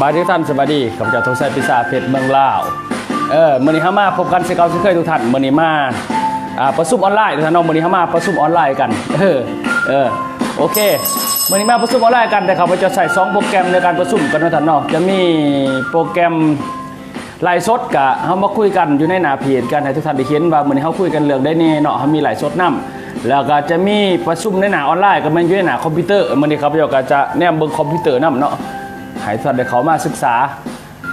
บายดีทุกท่านสบายดีข้าพเจ้าทงชัยปิศาจเพชรเมืองลาวเออมือนี้ฮามาพบกันเช่นเก่าเช่นเคยทุกท่านมือนี้มาอ่าประชุมออนไลน์ทุกท่านเนาะมื้อนี้เฮามาประชุมออนไลน์กันเออเออโอเคมือนี้มาประชุมออนไลน์กันแต่ข้าพเจ้าใส่สองโปรแกรมในการประชุมกันทุกท่านเนาะจะมีโปรแกรมไลฟ์สดกะเฮามาคุยกันอยู่ในหน้าเพจกันให้ทุกท่านได้เห็นว่ามื้อนี้เฮาคุยกันเรื่องได้แน่เนาะเฮามีไลฟ์สดนํแล้วก็จะมีประชุมในหน้าออนไลน์ก็แม่นอยู่ในหน้าคอมพิวเตอร์มื้อนี้ข้าพเจ้าก็จะแนมเบิ่งคอมพิวเตอร์นํเนาะ ให้ท่านได้เขามาศึกษา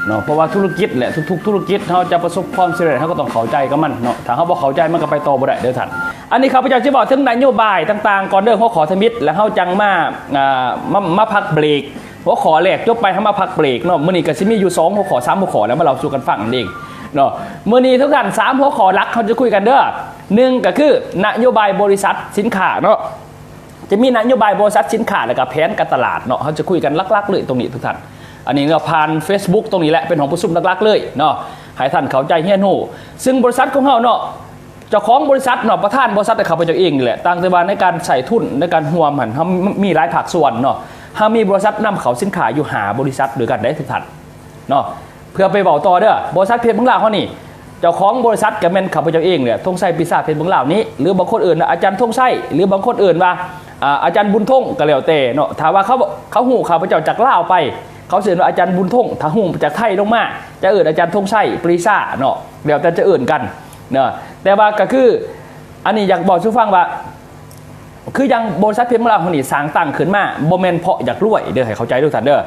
เนาะเพราะว่าธุรกิจแหละทุกๆ ธุรกิจเขาจะประสบความสำเร็จเขาก็ต้องเข้าใจกับมันเนาะถ้าเขาบอกเข้าใจมันก็ไปต่อบ่ได้เด้อท่านอันนี้ข้าพเจ้าจะบอกถึงนโยบายต่างๆ ก่อนเด้อหัวขอธมิตรแล้วเขาจังมาอ่ามามาพักเบรกหัวขอแรกจบไปเขามาพักเบรกเนาะมื้อนี้ก็สิมีอยู่2หัวขอ3หัวขอแล้วมาเราสู่กันฟังนั่นเองเนาะมื้อนี้ทุกท่าน3หัวขอหลักเขาจะคุยกันเด้อหนึ่งก็คือนโยบายบริษัทสินค้าเนาะ จะมีนโยบายบริษัทสินค้าและก็แผนการตลาดเนาะเขาจะคุยกันลักๆเลยตรงนี้ทุกท่านอันนี้เราผ่าน Facebook ตรงนี้แหละเป็นของประชุมลักๆเลยเนาะให้ท่านเข้าใจเฮียนหูซึ่งบริษัทของเราเนาะเจ้าของบริษัทเนาะประธานบริษัทแต่เขาไปเจ้าเองแหละต่างแต่ว่าในการใส่ทุนในการหัวมันเขามีหลายภาคส่วนเนาะเขามีบริษัทนำเขาสินค้าอยู่หาบริษัทด้วยกันได้ทุกท่านเนาะเพื่อไปบอกต่อเด้อบริษัทเพชรบังลาวเขานี่เจ้าของบริษัทกับแมนขับไปเจ้าเองเนี่ยทงไส้ปีศาจเพชรบังลาวนี้ หรือบางคนอื่นอาจารย์ทงไส้หรือบางคนอื่นว่า อาจารย์บุญทงก็แล้วแต่เนาะถ้าว่าเขาเขาหูข้าพระเจ้าจากลาวไป เขาเสียว่าอาจารย์บุญทงถ้าหูจากไทยลงมาจะเอื่นอาจารย์ทงไส้ปรีซ่าเนาะเดี๋ยวแต่จะเอื่นกันเนาะแต่ว่าก็คืออันนี้อยากบอกชูฟังว่า คือยังบริษัทเพชรบังลาคนนี้สางตั้งขึ้นมาบ่แมนเพาะอยากรวยเด้อให้เข้าใจด้วยท่านเด้อ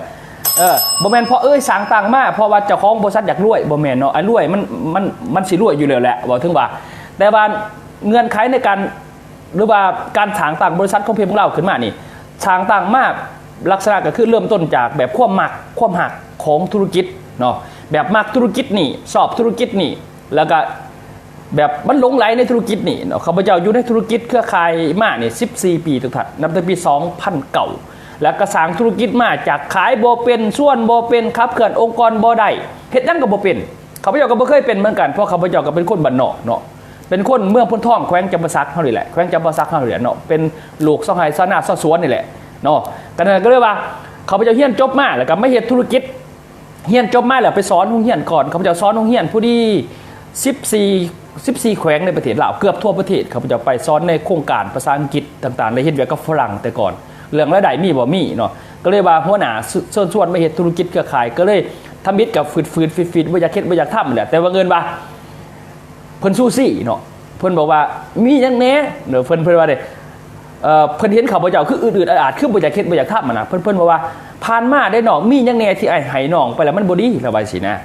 เออบ่แมนเพราะเอ้ยสางตังมาเพราะว่าเจ้าของบริษัทอยากรวยบ่แมนเนาะไอ้รวยมันมันมันสิรวยอยู่แล้วแหละบอกถึงว่า แต่ว่าเงื่อนไขในการ หรือว่าการสร้างตังบริษัทของเพียงของเราขึ้นมานี่สร้างตังมากลักษณะก็คือเริ่มต้นจากแบบความมักความหักของธุรกิจเนาะแบบมักธุรกิจนี่สอบธุรกิจนี่แล้วก็แบบมันหลงไหลในธุรกิจนี่เนาะข้าพเจ้าอยู่ในธุรกิจเครือข่ายมาเนี่ย14 ปีทุกท่านนับตั้งแต่ปี2000เก่าแล้วก็สร้างธุรกิจมาจากขายโบเป็นส่วนโบเป็นครับเขื่อนองค์กรโบได้เฮ็ดยังกับโบเป็นข้าพเจ้าก็บ่เคยเป็นเหมือนกันเพราะข้าพเจ้าก็เป็นคนบ้านนอกเนาะ เป็นคนเมืองพ้นท่องแขวงจำปาสักเท่านี้แหละแขวงจำปาสักเท่านี้แหละเนาะเป็นลูกสองไห้ซานาซาสวนนี่แหละเนาะกันนั้นก็เลยว่าเขาพเจ้าเฮียนจบมาแล้วก็ไม่เฮ็ดธุรกิจเฮียนจบมาแล้วไปสอนโรงเรียนก่อนเขาพเจ้าสอนโรงเรียนผู้ดี14 14แขวงในประเทศลาวเกือบทั่วประเทศเขาพเจ้าไปสอนในโครงการภาษาอังกฤษต่างๆและเฮ็ดเวียกกับฝรั่งแต่ก่อน เรื่องรายได้มีบ่มีเนาะก็เลยว่าหัวหน้าส่วนส่วนไมาเฮ็ดธุรกิจเครือข่าย ก็เลยทำมิตรกับฟืดฟืดฟิดฟิดบ่อยากเฮ็ดบ่อยากทำแหละแต่ว่าเงินว่า พิ่นสู้ซี่เนาะเพิ่นบอกว่ามีหยังแน่เนาะเพิ่นเพิ่นว่าเด้เอ่อเพิ่นเห็นเขาพเจ้าคืออื่นๆอาจๆคือบ่อยากเฮ็ดบ่อยากทำอะนะเพิ่นเพิ่นบอกว่าผ่านมาได้น้องมีหยังแน่ที่ไอ้ให้น้องไปแล้วมันบ่ดีระบายสินะ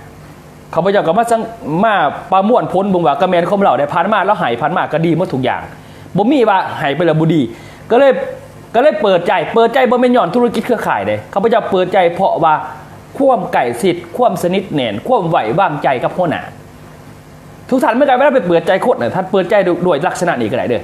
เขาพเจ้าก็มาสังมาประมวลผลบ่งว่ากระแมนคมเราได้ผ่านมาแล้วใหายผ่านมาก็ดีหมดทุกอย่างบ่มีว่าใหายไปแล้วบ่ดี ก็เลยก็เลยเปิดใจ เปิดใจบ่แม่นย้อนธุรกิจเครือข่ายเด้เขาพเจ้าเปิดใจเพราะว่าความไก่สิทธิ์ความสนิทแน่นความไหววางใจกับหัวหน้า ทุกท่านไม่ไกลเวลาไปเปิดใจโคตรเนี่ยท่านเปิดใจด้วยลักษณะนี้ก็ได้เด้อ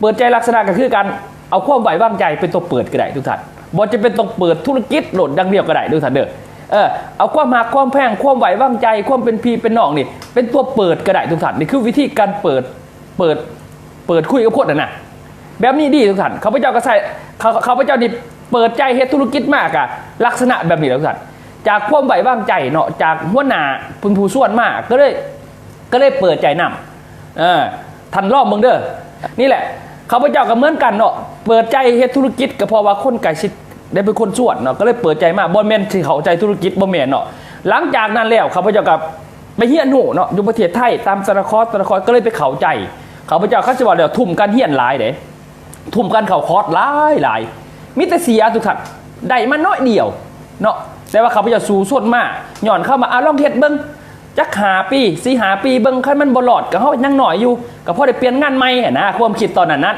เปิดใจลักษณะก็คือการเอาความไหววางใจเป็นตัวเปิดก็ได้ทุกท่านบ่จะเป็นต้องเปิดธุรกิจโหลดดังเดียวก็ได้ทุกท่านเด้อเออเอาความหักความแพงความไหววางใจ ความเป็นพีเป็นน้องนี่ เป็นตัวเปิดกระได้ทุกท่านนี่คือวิธีการเปิดเปิดเปิดคุยกับโคนน่ะนะแบบนี้ดีทุกท่านเขาพเจ้าก็ใส่เขาเขาพเจ้านี่เปิดใจเฮ็ดธุรกิจมากอะลักษณะแบบนี้แหละทุกท่านจากความไหววางใจเนาะจากหัวหน้าพึงผู้ส่วนมากก็เลย ก็เลยเปิดใจนำเออท่านรอบมึงเด้อนี่แหละเขาพเจ้าก็เหมือนกันเนาะเปิดใจเฮ็ดธุรกิจก็เพราะว่าคนไก่ชิดได้เป็นคนสวนเนาะก็เลยเปิดใจมากบอลแมนที่เขาใจธุรกิจบอลแมนเนาะหลังจากนั้นแล้วเขาพเจ้ากับไปเฮียนหนูเนาะอยู่ประเทศไทยตามสารคอสสารคอสก็เลยไปเข้าใจเขาพเจ้าเขาจะบอกเดี๋ยวทุ่มกันเฮียนหลายเด้ทุ่มกันเข่าคอสหลายหลายมิต่เสียทุกท่านได้มาน้อยเดียวเนาะแต่ว่าเขาพเจ้าสู้สวนมากหย่อนเข้ามาอะลองเฮ็ดเบิ้ง จักหาปีสีหาปีเบิ้งคันมันบลอดก็เฮายังหน่อยอยู่ก็พอได้เปลี่ยนงานใหม่นะความคิดตอนนั้นนั้น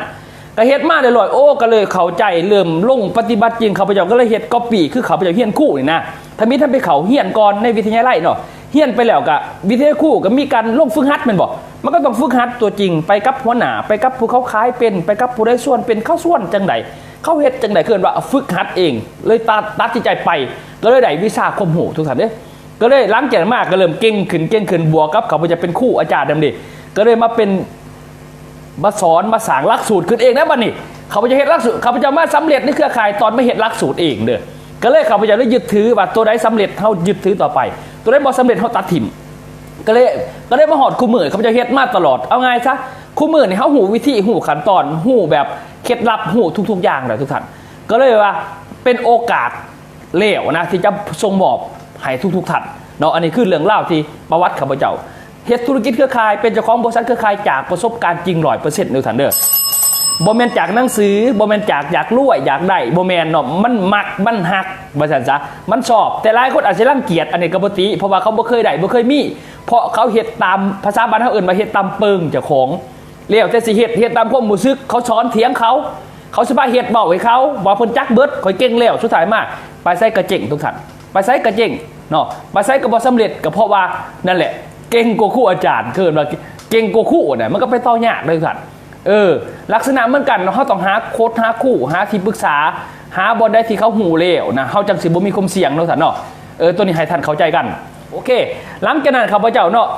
ก็เฮ็ดมาเลยลอยโอ้ก็เลยเข้าใจเริ่มลงปฏิบัติจริงเขาพเจ้าก็เลยเฮ็ดก๊อปปี้คือเขาพเจ้าเฮียนคู่นี่นะถ้ามีท่านไปเขาเฮียนก่อนในวิทยาลัยเนาะเฮียนไปแล้วก็วิทยาคู่ก็มีการลงฝึกหัดมันบอกมันก็ต้องฝึกหัดตัวจริงไปกับหัวหน้าไปกับผู้เขาขายเป็นไปกับผู้ได้ส่วนเป็นเข้าส่วนจังใดเขาเฮ็ดจังใดเกินว่าฝึกหัดเอง เลยตัดตัดใจไปก็เลยได้วิชาคมหูทุกท่านเด้ ก็เลยหลังจากนั้นมากก็เริ่มเก่งขึ้นเก่งขึ้นบวกกับเขาจ้าเป็นคู่อาจารย์ดำดิก็เลยมาเป็นมาสอนมาสร้างลักสูตรขึ้นเองนะบัดนี้เขาจะเห็ดหลักสูตรเขาจะมาสำเร็จในเครือข่ายตอนไม่เห็ดหลักสูตรเองเด้อก็เลยเขาจ้าได้ยึดถือว่าตัวใดสำเร็จเฮายึดถือต่อไป ตัวใดบ่สำเร็จเฮาตัดถิ่มก็เลยก็เลยมาหอดคู่มือเขาจะเฮ็ดมาตลอดเอาไงซะคู่มือเนี่ยเขาหูวิธีหูขั้นตอนหูแบบเคล็ดลับหูทุก ๆ อย่างเลยทุกท่านก็เลยว่าเป็นโอกาสเลวนะที่จะทรงมอบ ให้ทุกๆท่านเนาะอันนี้คือเรื่องเล่าที่ประวัติข้าพเจ้าเฮ็ดธุรกิจเครือข่ายเป็นเจ้าของบริษัทเครือข่ายจากประสบการณ์จริงร้อยเปอร์เซ็นต์ในทันเดอร์บอแมนจากหนังสือบอแมนจากอยากรวยอยากได้บอแมนเนาะมันมักมันหักบาสันซะมันชอบ แต่หลายคนอาจจะรังเกียจอันนี้กปติเพราะว่าเขาบ่เคยได้บ่เคยมี เพราะเขาเฮ็ดตามภาษาบ้านเขาเอื่นมาเฮ็ดตามเปิงเจ้าของเรียกแต่สิเฮ็ดเฮ็ดตามความรู้สึกเขาสอนเถียงเขา เขาสิพาเฮ็ดเบาให้เขาว่าเพิ่นจักเบิดข่อยเก่งแล้วสุดท้ายมาไปใส่กระเจ๋งทุกท่าน ไปใส่กระเจงเนาะไปใส่ก็บ่สำเร็จก็เพราะว่านั่นแหละ เก่งกว่าคู่อาจารย์คือว่าเก่งกว่าครู่น่ะมันก็ไปต่อยากเลยทุกท่านเออ ลักษณะเหมือนกันเนาะเขาต้องหาโค้ดหาคู่หาที่ปรึกษา หาบอลได้ที่เขาหูเลวนะเขาจังสิบ่มีความเสี่ยงเนาะท่านเนาะเออตัวนี้ให้ท่านเข้าใจกัน โอเค หลังจากนั้นข้าพเจ้าเนาะ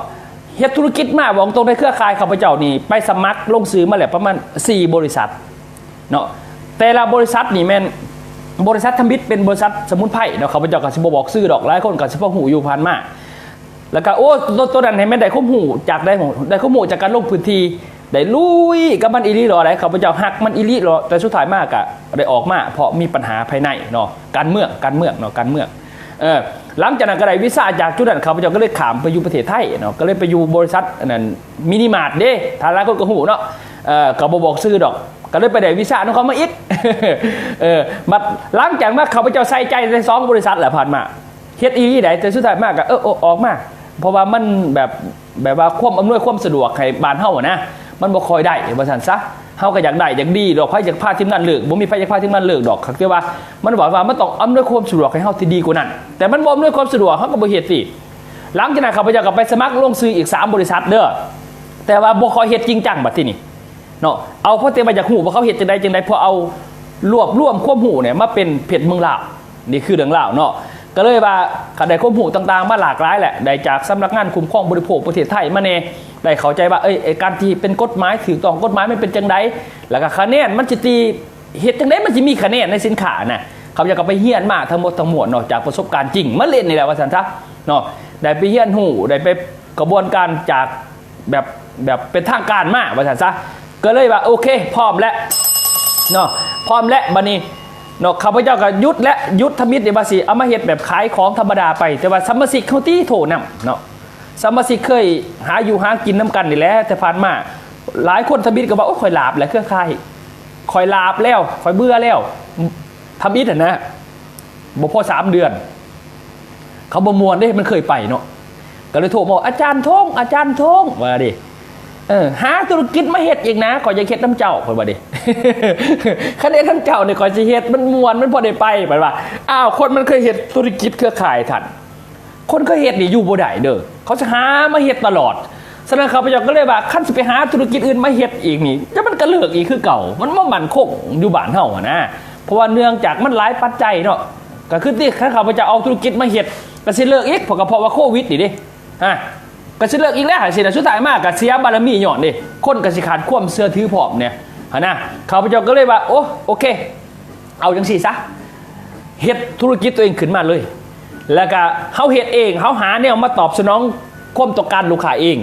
เฮ็ดธุรกิจมาบอกตรงในเครือข่ายข้าพเจ้านี่ไปสมัครลงซื้อมาแล้วประมาณ 4 บริษัทเนาะแต่ละบริษัทนี่แม่น บริษัททำบิดเป็นบริษัทสมุนไพรเนาะข้าพเจ้าก็สิบบอกซื้อดอกหลายคนก็สิบหูอยู่ผ่านมากแล้วก็โอ้ตัวตัวนั้นให้แม่ได้ข้อมูลจากได้ของได้ข้อมูลจากการลงพื้นที่ได้ลุยกับมันอีหลีหรออะไรข้าพเจ้าหักมันอีหลีหรอแต่สุดท้ายมากอะได้ออกมาเพราะมีปัญหาภายในเนาะการเมืองการเมืองเนาะการเมืองเออหลังจากนั้นก็ได้วีซ่าจากจุดนั้นข้าพเจ้าก็เลยขามไปอยู่ประเทศไทยเนาะก็เลยไปอยู่บริษัทนั้นมินิมาร์ทเด้ทาร้าคนก็หูเนาะเออก็บบอกซื้อดอก ก็เลยไปได้วีซ่าน้องเขามาอีกเออมาหลังจากมาข้าพเจ้าใส่ใจในสองบริษัทแหละผ่านมาเฮ็ดอีได้แต่สุดท้ายมากก็เออเออออกมาเพราะว่ามันแบบแบบว่าความอำนวยความสะดวกให้บานเฮานะมันบ่คอยได้ว่าซั่นซะเฮาก็อยากได้อยากดีดอกไผอยากพาทีมงานเลิกบ่มีไผอยากพาทีมงานเลิกดอกคือแต่ว่ามันบอกว่ามันต้องอำนวยความสะดวกให้เฮาที่ดีกว่านั้น แต่มันบ่อำนวยความสะดวกเฮาก็บ่เฮ็ดสิหลังจากนั้นเขาพเจ้าก็ไปสมัครลงซื้ออีก 3 บริษัทเด้อแต่ว่าบ่คอยเฮ็ดจริงจังบัดทีนี้ เนาะเอาพระเต็มาจากหูว่าเขาเห็ดจังใดจังใดพอเอารวบรวมควบหูเนี่ยมาเป็นเพจเมืองลาวนี่คือเรื่องลาวเนาะก็เลยว่าขัดได้ควบหูต่างๆ มาหลากหลายแหละได้จากสำนักงานคุ้มครองบริโภคประเทศไทยมาเน่ได้เข้าใจว่าเอ้ยไอ้การที่เป็นกฎหมายถือต้องกฎหมายไม่เป็นจังใดแล้วก็คะแนนมันจะตีเห็ดจังใดมันจะมีคะแนนในสินค้านะเขาจะก็ไปเฮียนมาทั้งหมดทั้งมวลเนาะจากประสบการณ์จริงมาเล่นนี่แหละว่าสันทะเนาะได้ไปเฮียนหูได้ไปกระบวนการจากแบบแบบเป็นทางการมาว่าสันซะ ก็เลยว่าโอเค พร้อมแล้วเนาะพร้อมแล้วบัดนี้เนาะข้าพเจ้าก็ยุดและยุดธมิตรในภาษีเอามาเฮ็ดแบบขายของธรรมดาไป แต่ว่าสมมาสิกเขาตีโถนำเนาะสมมาสิกเคยหาอยู่หากินน้ำกันนี่แหละแต่ผ่านมาหลายคนธมิตรก็บอกโอ้คอยลาบแหละเครือข่ายคอยลาบแล้วคอยเบื่อแล้วธมิตรนะบ่พอสามเดือน เขาบ่มวนได้มันเคยไปเนาะก็เลยโทรบอกอาจารย์ทงอาจารย์ทงว่าดิ เออหาธุรกิจมาเฮ็ดอีกนะขอยจะเฮ็ดน้ำเจ้าเพิ่นว่าดิคะแนนน้ำเจ้าเนี่ยขอยจะเฮ็ดมันมวนมันพอได้ไปเพิ่นว่าอ้าวคนมันเคยเฮ็ดธุรกิจเครือข่ายทันคนเคยเฮ็ดนี่อยู่บ่ได้เด้อเขาจะหามาเฮ็ดตลอดฉะนั้นข้าพเจ้าก็เลยว่าคันสิไปหาธุรกิจอื่นมาเฮ็ดอีกนี่จะมันก็เลิกอีกคือเก่า มันบ่มั่นคงอยู่บ้านเฮาอะนะเพราะว่าเนื่องจากมันหลายปัจจัยเนาะก็คือที่ข้าพเจ้าเอาธุรกิจมาเฮ็ดก็สิเลิกอีกเพราะกเพราะว่าโควิดนี่ดิฮะ ก็สิเลิกอีกแล้วสินะสุดท้ายมากก็เสียบารมีหย่อนดิคนก็สิขาดควมเสื้อถือผอมเนี่ยหนนะข้าพเจ้าก็เลยว่าโอ้โอเค เอาจังสี่ซะเฮ็ดธุรกิจตัวเองขึ้นมาเลย แล้วก็เฮาเฮ็ดเองเฮาหาแนวมาตอบสนองความต้องการลูกค้าเอง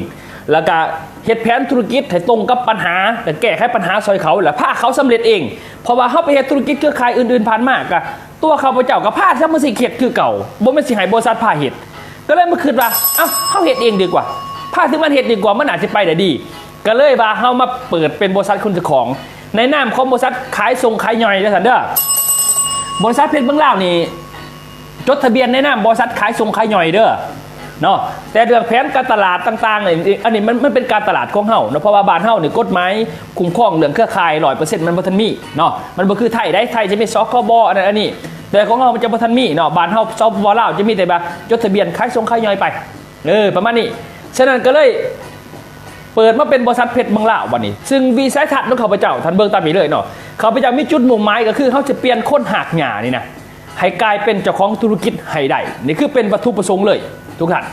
แล้วก็เฮ็ดแผนธุรกิจให้ตรงกับปัญหาแต่แก้ไขปัญหาซอยเขาแล้วพาเขาสำเร็จเอง เพราะว่าเฮาไปเฮ็ดธุรกิจเครือข่ายอื่นๆผ่านมากก็ตัวข้าพเจ้าก็พาซะมันสิเฮ็ดคือเก่าบ่แม่นสิให้บริษัทพาเฮ็ด ก็เลยมาคิดว่าเอ้าเขาเห็ดเองดีกว่าผ้าที่มันเห็ดดีกว่ามันอาจจะไปได้ดี ก็เลยว่าเขามาเปิดเป็นบริษัทคุณเจ้าของ ในนามของบริษัทขายส่งขายย่อยนะสันเด้อบริษัทเพชรเบื้องล่างนี่จดทะเบียนในนามบริษัทขายส่งขายย่อยเด้อเนาะแต่เรื่องแผนการตลาดต่างๆเนี่ยอันนี้มันมันเป็นการตลาดของเฮาเนาะเพราะว่าบ้านเฮาเนี่ยกฎหมายคุ้มครองเรื่องเครือข่ายร้อยเปอร์เซ็นต์มันบ่ทันมีเนาะมันบ่คือไทยได้ไทยจะมีสคบอันนั้นอันนี้ แต่ของเรามันจะบ่ทันมีเนาะบ้านเฮาซอฟวอลลาวจะมีแต่แบบจดทะเบียนขายส่งขายย่อยไปเออประมาณนี้ฉะนั้นก็เลยเปิดมาเป็นบริษัทเพชรเมืองลาวันนี้ ซึ่งวีไซทัศน์ของเขาพเจ้าท่านเบิ่งตามนี้เลยเนาะเขาพเจ้ามีจุดมุ่งหมายก็คือเขาจะเปลี่ยนคนหักหญ้านี่นะให้กลายเป็นเจ้าของธุรกิจให้ได้นี่คือเป็นวัตถุประสงค์เลย ทุกท่าน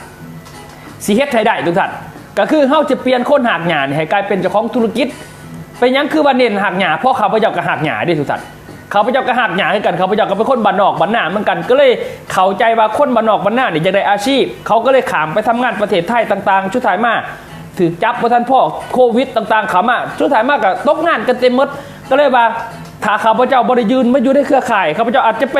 สีเฮ็ดให้ได้ทุกท่านก็คือเขาจะเปลี่ยนคนหักหญ้านี่ให้กลายเป็นเจ้าของธุรกิจเป็นยังคือว่าเน้นหักหญ้าเพราะเขาพเจ้าก็หักหญ้าได้ทุกท่าน เขาพเจ้าก็หักหยาให้กันเขาพเจ้าก็เป็นคนบ้านนอกบ้านหน้าเหมือนกัน ก็เลยเข้าใจว่าคนบ้านนอกบ้านหน้านี่ยจะได้อาชีพ เขาก็เลยขามไปทำงานประเทศไทยต่าง ๆ ชุดไทยมาถือจับประทันพ่อโควิดต่างๆขามาชุดไทยมากกับตกงานกันเต็มมดก็เลยว่าถ้าข้าพเจ้าบริยืนไม่อยู่ในเครือข่ายข้าพเจ้าอาจจะไป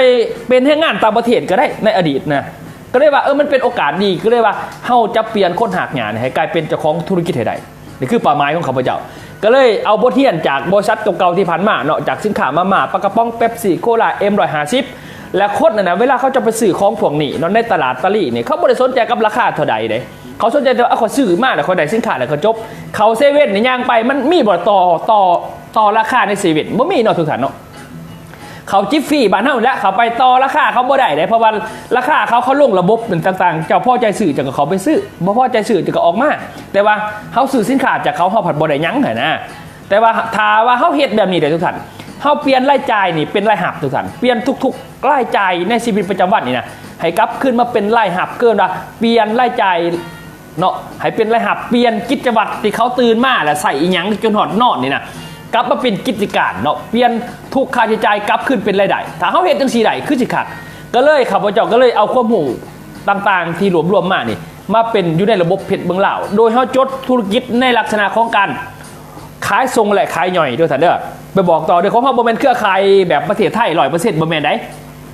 เป็นให้งานต่างประเทศก็ได้ในอดีตนะก็เลยว่าเออมันเป็นโอกาสดีก็เลยว่าเฮาจะเปลี่ยนคนหักหยาเนี่ยให้กลายเป็นเจ้าของธุรกิจให้ได้นี่คือป้าหมายของข้าพเจ้า ก็เลยเอาบทเรียนจากบริษัทเก่าๆที่ผ่านมาเนาะจากสินค้ามาม่าปากระป๋องเป๊ปซี่โคลาเอ็มรอยห้าสิบและคนน่ะนะเวลาเขาจะไปซื้อของพวกนี้เนาะในตลาดตะลี่นี่ยเขาไม่ได้สนใจกับราคาเท่าใดเลยเขาสนใจแต่ว่าเอาเขาซื้อมาแล้วเขาได้สินค้าแล้วเขาจบ เขาเซเว่นเนี่ย่างไปมันมีบ่ต่อต่อต่อราคาในเซเว่นบ่มีเนาะทุกท่านเนาะ เขาจิฟฟี่บ้านเฮาแล้วเขาไปต่อราคาเขาบ่ได้เลยเพราะว่าราคาเขาเขาลงระบบต่างๆ เจ้าพ่อใจสื่อจากเขาไปซื้อบ่พ่อใจสื่อจากก็ออกมา แต่ว่าเขาซื้อสินค้าจากเขาเขาผัดบ่ได้ยั้งเหรอนะแต่ว่าถ้าว่าเขาเฮ็ดแบบนี้ได้ทุกท่านเขาเปลี่ยนรายจ่ายนี่เป็นรายหับทุกท่านเปลี่ยนทุกๆรายจ่ายในชีวิตประจำวันนี่นะให้กลับขึ้นมาเป็นรายหับเกินว่าเปลี่ยนรายจ่ายเนาะให้เป็นรายหับเปลี่ยนกิจวัตรที่เขาตื่นมาแล้วใส่อีหยังจนหอดนอนนี่นะ กลับมาเป็นกิจการเนาะเปลี่ยนทุกค่าใช้จ่ายกลับขึ้นเป็นรายได้ถ้าเขาเห็นจังสีใดคือสิขัดก็เลยข้าพเจ้าก็เลยเอาความหูต่างๆ ที่รวบรวมมานี่มาเป็นอยู่ในระบบเพชรเบืองหล่าโดยเขาจดธุรกิจในลักษณะของการขายทรงและขายย่อยด้วยท่านเด้อไปบอกต่อเดี๋ยวของเขาบอมนเครือข่ายแบบประเทศไทยร้อยเปอร์เซ็นต์บอมนได้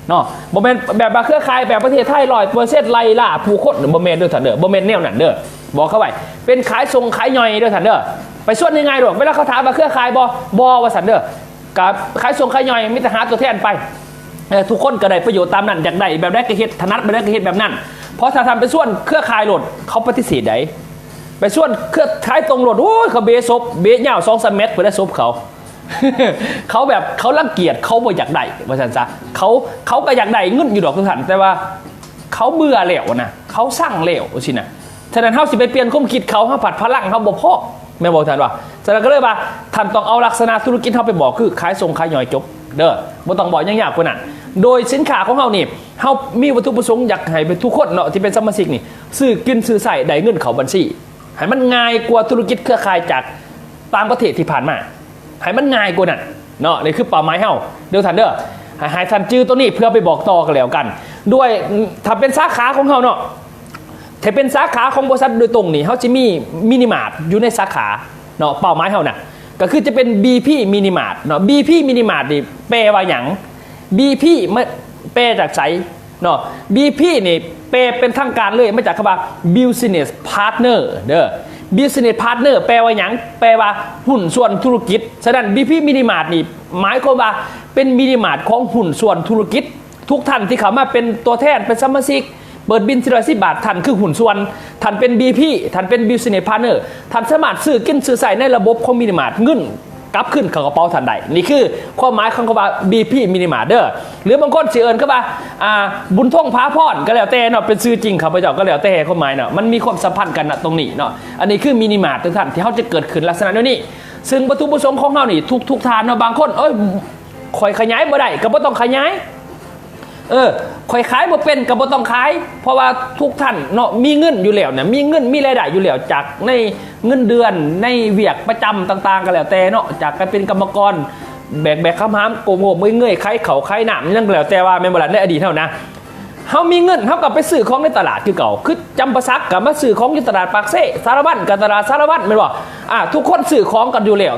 เนาะบ่แม่นแบบว่าเครือข่ายแบบประเทศไทยร้อยเปอร์เซ็นต์ไล่ล่าผู้คนบ่แม่นด้อท่านเด้อบ่แม่นแนวนั้นเด้อบอกเข้าไว้เป็นขายทรงขายย่อยด้อท่านเด้อ ไปส่วนยังไงดอกเวลาเขาถามว่าเครือข่ายบ่บ่ว่าซั่นเด้อกับขายทรงขายย่อยมีแต่หาตัวแทนไปทุกคนก็ได้ประโยชน์ตามนั้นอยากได้แบบได้ก็เฮ็ดถนัดแบบได้ก็เฮ็ดแบบนั้นเพราะถ้าทำไปส่วนเครือข่ายโหลดเขาปฏิเสธได้ไปส่วนเครือข่ายตรงโหลดโอ้ยเขาเบซบเบสยาว2-3เมตรเพื่อได้ซบเขาเขาแบบเขารังเกียจเขาบ่อยากได้ว่าสันซะเขาเขาก็อยากได้เงินอยู่ดอกทุกท่านแต่ว่าเขาเบื่อแล้วนะเขาสร้างแล้วสินะฉะนั้นเขาสิไปเปลี่ยนความคิดเขาเขาผัดพลังเขาบ่พอ แม่บอกท่านว่าฉะนั้นก็เลยว่าท่านต้องเอาลักษณะธุรกิจเขาไปบอกคือขายส่งขายย่อยจบ เด้อบ่ต้องบอกยังยากกว่านั้นโดยสินค้าของเขานี่เขามีวัตถุประสงค์อยากให้เป็นทุกคนเนาะที่เป็นสมาชิกนี่ซื้อกินซื้อใส่ได้เงินเขาบัญชีให้มันง่ายกว่าธุรกิจเครือข่ายจากต่างประเทศที่ผ่านมาให้มันง่ายกว่านั้นเนาะนี่คือเป้าหมายเฮาเดี๋ยวทันเด้อให้ให้ทันจื้อตัวนี้เพื่อไปบอกต่อกันแล้วกัน ด้วยถ้าเป็นสาขาของเฮาเนาะ ถ้าเป็นสาขาของบริษัทโดยตรงนี่เฮาจะมีมินิมาร์ทอยู่ในสาขาเนาะเป้าหมายเฮาน่ะก็คือจะเป็น BP มินิมาร์ทเนาะ BP มินิมาร์ทนี่แปลว่าหยัง BP ไม่แปลจากไสเนาะ BP นี่แปลเป็นทางการเลยมาจากคำว่า business partner เด้อ business partner แปลว่าหยังแปลว่าหุ้นส่วนธุรกิจ ฉะนั้น BP Mini Mart นี่หมายความว่าเป็นมินิมาร์ทของหุ้นส่วนธุรกิจ ทุกท่านที่เข้ามาเป็นตัวแทนเป็นสมาชิก เปิดบินทีละสิบาทท่านคือหุ้นส่วนท่านเป็น BP ท่านเป็น business partner ท่านสามารถซื้อกินซื้อใส่ในระบบของมินิมาร์ทเงินกลับขึ้นเข้ากระเป๋าทันใดนี่คือความหมายของคำว่า BP มินิมาเดอร์หรือบางคนสิเอิญก็ว่าอ่าบุญท่องพาพรก็แล้วแต่เนาะเป็นชื่อจริงเขาพเจ้าก็แล้วแต่ความหมายเนาะมันมีความสัมพันธ์กันนะตรงนี้เนาะอันนี้คือมินิมาร์ททุกท่านที่เขาจะเกิดขึ้นลักษณะนี้ซึ่งวัตถุประสงค์ของเรานี่ทุกทุกทานเนาะบางคนเอ้ยคอยขยายบ่ได้ก็บ่ต้องขยาย เออคอยขายบ่เป็นกับบ่ต้องขาย เพราะว่าทุกท่านเนาะมีเงินอยู่แล้วเนี่ยมีเงินมีรายได้อยู่แล้วจากในเงินเดือนในเวียกประจำต่าง ๆก็แล้วแต่เนาะจากการเป็นกรรมกรแบกแบกข้ามหามโกงโง่เมื่อยเงยไข่เขาไข่หนามนั่นก็แล้วแต่ว่าแม่นบ่ล่ะในอดีตเท่านะเฮามีเงินเฮากับไปซื้อของในตลาดคือเก่าคือจำปาสักกับมาซื้อของอยู่ตลาดปากเซ่สารวัตรกับตลาดสารวัตรแม่นบ่อะทุกคนซื้อของกันอยู่แล้ว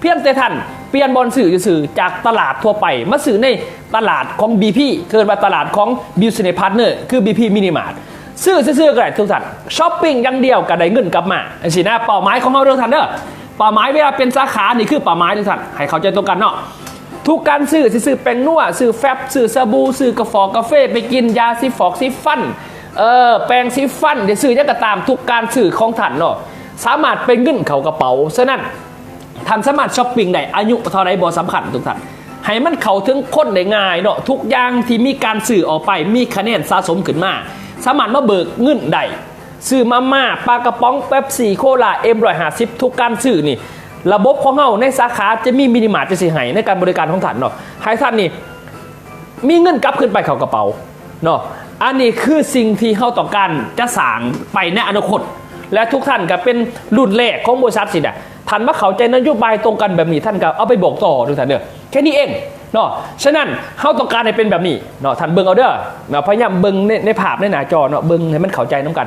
เพียงแต่ท่าน เปลี่ยนบอลสื่อสื่อจากตลาดทั่วไป มาสื่อในตลาดของ BP เกิดมาตลาดของ Business Partner คือ BP Mini Mart ซื้อซื้อก็ได้ทุกท่านช้อปปิ้งอย่างเดียวก็ได้เงินกลับมาอันสินะเป้าหมายของเราเรื่องทันเด้อเป้าหมายเวลาเป็นสาขานี่คือเป้าหมายทุกท่านให้เข้าใจตรงกันเนาะทุกการซื้อสิซื้อแป้งนัวซื้อแฟบซื้อสบู่ซื้อกาแฟอกาแฟไปกินยาซีฟอกซีฟันเออแปรงซีฟันเดี๋ยวซื้อยังก็ตามทุกการซื้อของท่านเนาะสามารถเป็นเงินเขากระเป๋าฉะนั้น ท่านสามารถช้อปปิ้งได้อายุเท่าไรบอสำคัญทุกท่านให้มันเข้าถึงคนได้ง่ายเนาะทุกอย่างที่มีการสื่อออกไปมีคะแนนสะสมขึ้นมา สามารถมาเบิกเงินได้ซื้อมาม่าปลากระป๋องเป๊ปซี่โคลาเอ็มรอยห้าซิปทุกการซื้อนี่ ระบบของเฮาในสาขาจะมีมินิมาร์ทจะสิให้ในการบริการของท่านเนาะให้ท่านนี่มีเงินกลับขึ้นไปเข้ากระเป๋าเนาะอันนี้คือสิ่งที่เขาต้องการจะสร้างไปในอนาคต และทุกท่านก็เป็นรุ่นแรกของบริษัทสินะ ท่านมาเข้าใจนโยบายตรงกันแบบนี้ท่านก็เอาไปบอกต่อทุกท่านเด้อแค่นี้เองเนาะฉะนั้นเฮาต้องการให้เป็นแบบนี้เนาะท่านเบิ่งเอาเด้อเนาะพยายามเบิ่งในในภาพในหน้าจอเนาะเบิ่งให้มันเข้าใจนํกัน